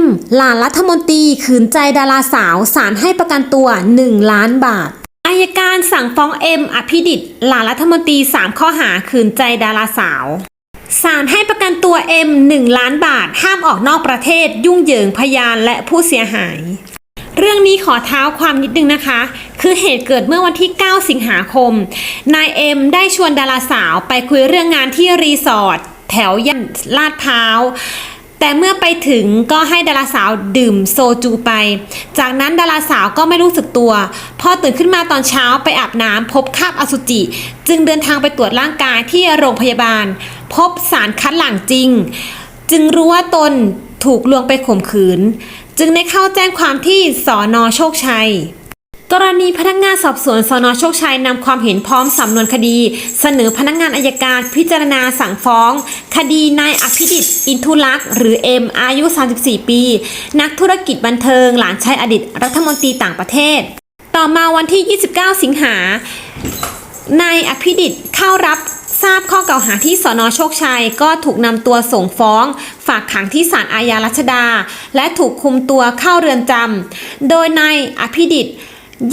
ม หลานรัฐมนตรีขืนใจดาราสาวศาลให้ประกันตัว 1 ล้านบาทอายการสั่งฟ้องเอ็มอภิดิษฐ์หลานรัฐมนตรี 3 ข้อหาขืนใจดาราสาวศาลให้ประกันตัวเอ็ม1ล้านบาท ห้ามออกนอกประเทศ ยุ่งเหยิงพยานและผู้เสียหาย เรื่องนี้ขอเท้าความนิดนึงนะคะ คือเหตุเกิดเมื่อวันที่ 9 สิงหาคม นายเอ็มได้ชวนดาราสาวไปคุยเรื่องงานที่รีสอร์ทแถวย่านลาดพร้าว แต่เมื่อไปถึงก็ให้ดาราสาวดื่มโซจูไป จากนั้นดาราสาวก็ไม่รู้สึกตัว พอตื่นขึ้นมาตอนเช้าไปอาบน้ำพบคราบอสุจิ จึงเดินทางไปตรวจร่างกายที่โรงพยาบาล พบสารคัดหลั่งจริง จึงรู้ว่าตนถูกลวงไปข่มขืน จึงได้เข้าแจ้งความที่สอนอโชคชัย กรณีพนักงานสอบสวนสนโชคชัยนำความเห็นพร้อมสำนวนคดี เสนอพนักงานอายการพิจารณาสั่งฟ้อง คดีนายอภิดิษฐ์อินทุลักษ์หรือเอ็มอายุ 34 ปี นักธุรกิจบันเทิงหลานชายอดีตรัฐมนตรีต่างประเทศ ต่อมาวันที่ 29 สิงหานายอภิดิษฐ์เข้ารับทราบข้อกล่าวหาที่สนโชคชัยก็ถูกนำตัวส่งฟ้อง ฝากขังที่ศาลอาญารัชดา และถูกคุมตัวเข้าเรือนจำโดยนายอภิดิษฐ์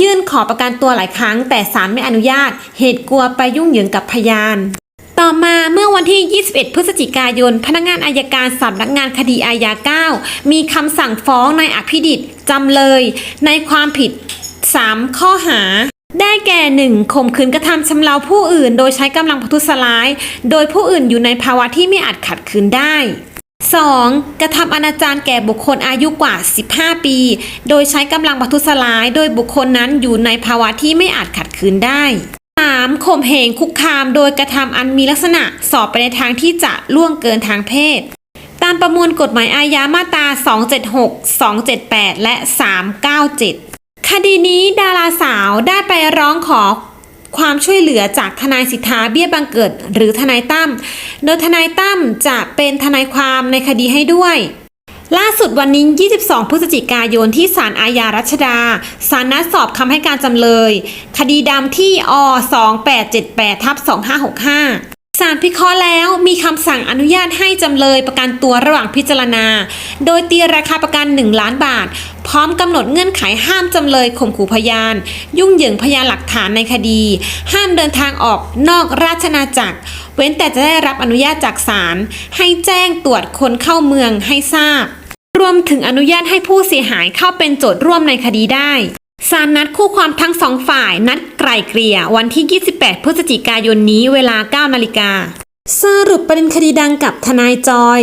ยื่นขอประกันตัวหลายครั้ง แต่ศาลไม่อนุญาต เหตุกลัวไปยุ่งเหยิงกับพยานต่อมาเมื่อวันที่ 21 พฤศจิกายน พนักงานอายการสำนักงานคดีอาญา 9 มีคำสั่งฟ้องนายอภิดิษฐ์จำเลย ในความผิด 3 ข้อหา ได้แก่ 1. ข่มขืนกระทำชำเราผู้อื่น โดยใช้กำลังประทุษร้าย โดยผู้อื่นอยู่ในภาวะที่ไม่อาจขัดขืนได้ 2. กระทำอนาจารแก่บุคคลอายุกว่า 15 ปี โดยใช้กำลังประทุษร้าย โดยบุคคลนั้นอยู่ในภาวะที่ไม่อาจขัดขืนได้ 3. ข่มเหงคุกคามโดยกระทำอันมีลักษณะสอบไปในทางที่จะล่วงเกินทางเพศ ตามประมวลกฎหมายอาญามาตรา 276 278 และ 397 คดีนี้ดาราสาวได้ไปร้องขอ ความช่วยเหลือจากทนายสิทธาเบี้ยบังเกิดหรือทนายตั้ม โดยทนายตั้มจะเป็นทนายความในคดีให้ด้วย ล่าสุดวันนี้ 22 พฤศจิกายนที่ศาลอาญารัชดา ศาลนัดสอบคำให้การจำเลย คดีดำที่อ2878ทับ2565ศาลพิเคราะห์แล้วมีคำสั่งอนุญาตให้จำเลยประกันตัวระหว่างพิจารณา โดยตีราคาประกัน 1 ล้านบาท พร้อมกำหนดเงื่อนไขห้ามจำเลยข่มขู่พยาน ยุ่งเหยิงพยานหลักฐานในคดี ห้ามเดินทางออกนอกราชนาจักร เว้นแต่จะได้รับอนุญาตจากศาลให้แจ้งตรวจคนเข้าเมืองให้ทราบ รวมถึงอนุญาตให้ผู้เสียหายเข้าเป็นโจทย์ร่วมในคดีได้ศาลนัดคู่ความทั้งสองฝ่ายนัดไกล่เกลี่ยวันที่ 28 พฤศจิกายนนี้เวลา 9 นาฬิกา สรุปประเด็นคดีดังกับทนายจอย